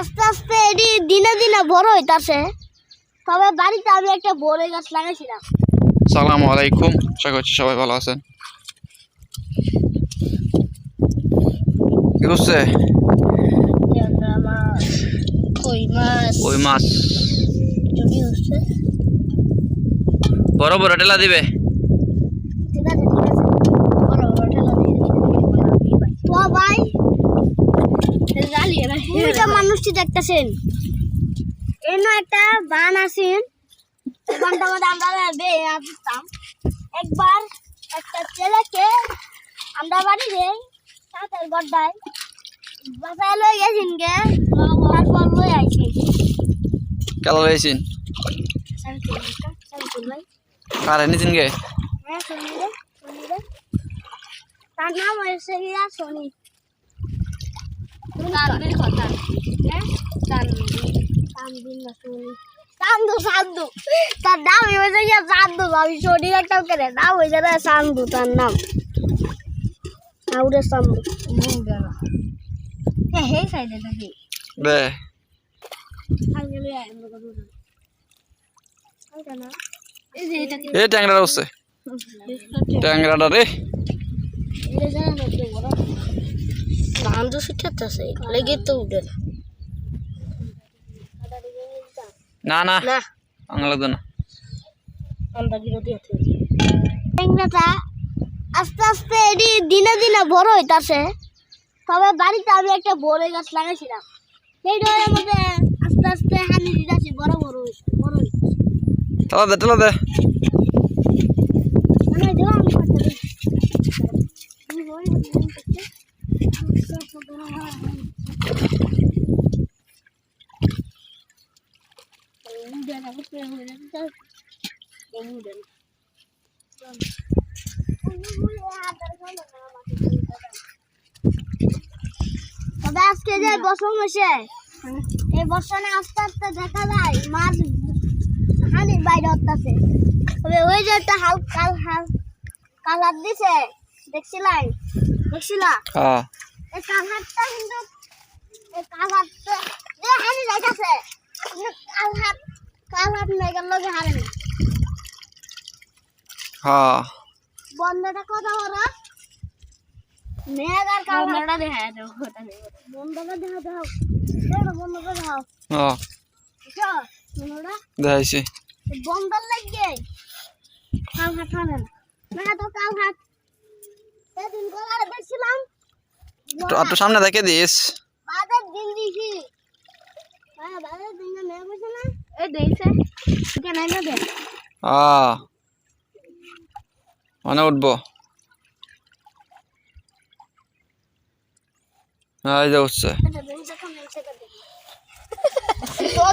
আস্তে আস্তে এটি দিনে দিনে বড় হইতাছে। তবে বাড়িতে আমি একটা বড় গাছ লাগাইছিলাম সালামু আলাইকুম। আশা করছি সবাই ভালো আছেন। কি করছে? ওই মাছ? বড় বড় টেলা দিবে। মানুষটি দেখতেছেন? এন্ন একটা বান আছেন বানটা মধ্যে আমরা আসতাম। একবার একটা ছেলেকে আমরা বাড়ি যাই সাথের গড্ডায় বাসায় লই গেছেন গে তারপর লই আইছি। কেলা লইছিন কারে নিছিন গে? হ্যাঁ শুনি রে শুনি রে। তার নাম হয়েছে শনি তানবির কথা। হ্যাঁ? তানবির তানবির না শনি চান্দু চান্দু। তার নাম হয়েছে গিয়া চান্দু? আমি শনি একটা করে নাম হয়েছে রে চান্দু তার নাম। আউরে চান্দু। হ্যাঁ হে সাইডে বে। না এ ট্যাংরা ট্যাংরাটা রে। ধান তো শিখাতেছে লেগে তো উঠে না। না না। আঙা লাগতো না। আমরা বিরোধী হতে ট্যাংরাটা আস্তে আস্তে এটি দিনে দিনে বড় হইতাছে। তবে বাড়িতে আমি একটা বড় গাছ লাগাইছিলাম। সেই ডরের মধ্যে আস্তে আস্তে হানি দিতেছি বড় বড় হইছে বড় হইছে। টেলা দে টেলা দে। মানে দিলাম আমি করতে দিই আমি বড় হইছে তবে আজকে যে বসন হয়েছে এই বসনে আস্তে আস্তে দেখা যায়, মাছ হানি বাইরে হতেছে তবে ওই যে একটা হাল কাল হাল কালার দিছে, দেখছিলাই? দেখছিলা? এই কালারটা কিন্তু এই কালারটা যে হানি যাইতাছে কিন্তু কালার কালার মেঘের লগে হারে না হ্যাঁ বন্ধটা কথা বলো। মেঘ আর কালারটা দেখা দাও বন্ধটা দেখা দাও। বন্ধটা দেখাও। হ্যাঁ দেখাইছি। বন্ধর লাগে। কাল হবে না না তো কাল হাট সেদিন গোলারে দেখছিলাম একটু সামনে দেখে দিস। বাদের দিন দিছি। হ্যাঁ হ্যাঁ মানে উঠবো। হ্যাঁ উঠছে।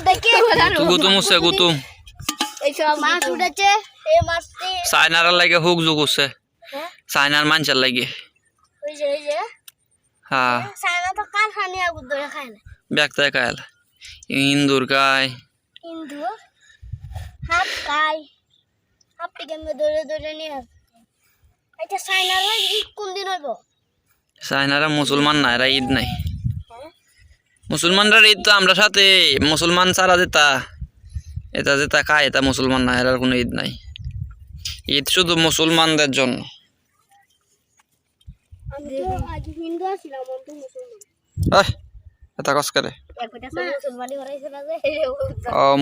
দেখে। তুই গুতুম উঠছে গুতুম। এই লাগে হুক জুক উঠছে। হ্যাঁ? চাইনার মানুষের লাগে। হাত খাই ধরে ধরে নিয়ে এটা সাইনার ঈদ কোন দিন হইব? মুসলমান না এরা ঈদ নাই। হ্যাঁ? মুসলমানরা ঈদ তো আমরা সাথে মুসলমান ছাড়া যেতা। এটা যেটা খায় এটা মুসলমান না এরার কোনো ঈদ নাই। ঈদ শুধু মুসলমানদের জন্য।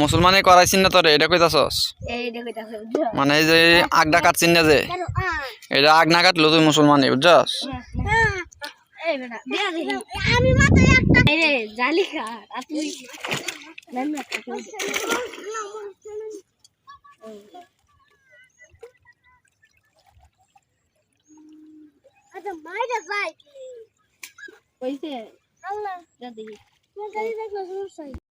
মুসলমানে করাইছিন না তোরে এটা কইতাছস মানে এই যে আগডা কাটছিন না যে এটা আগ না কাটলো তুই মুসলমানই বুঝছস এই বেটা দেয়া দেখি আমি মাত্র একটা এই রে জালি খা আর তুই নেন না আচ্ছা মাইরা যাই কইছে আল্লাহ দাদি দেখি গাড়ি দেখলে সমস্যা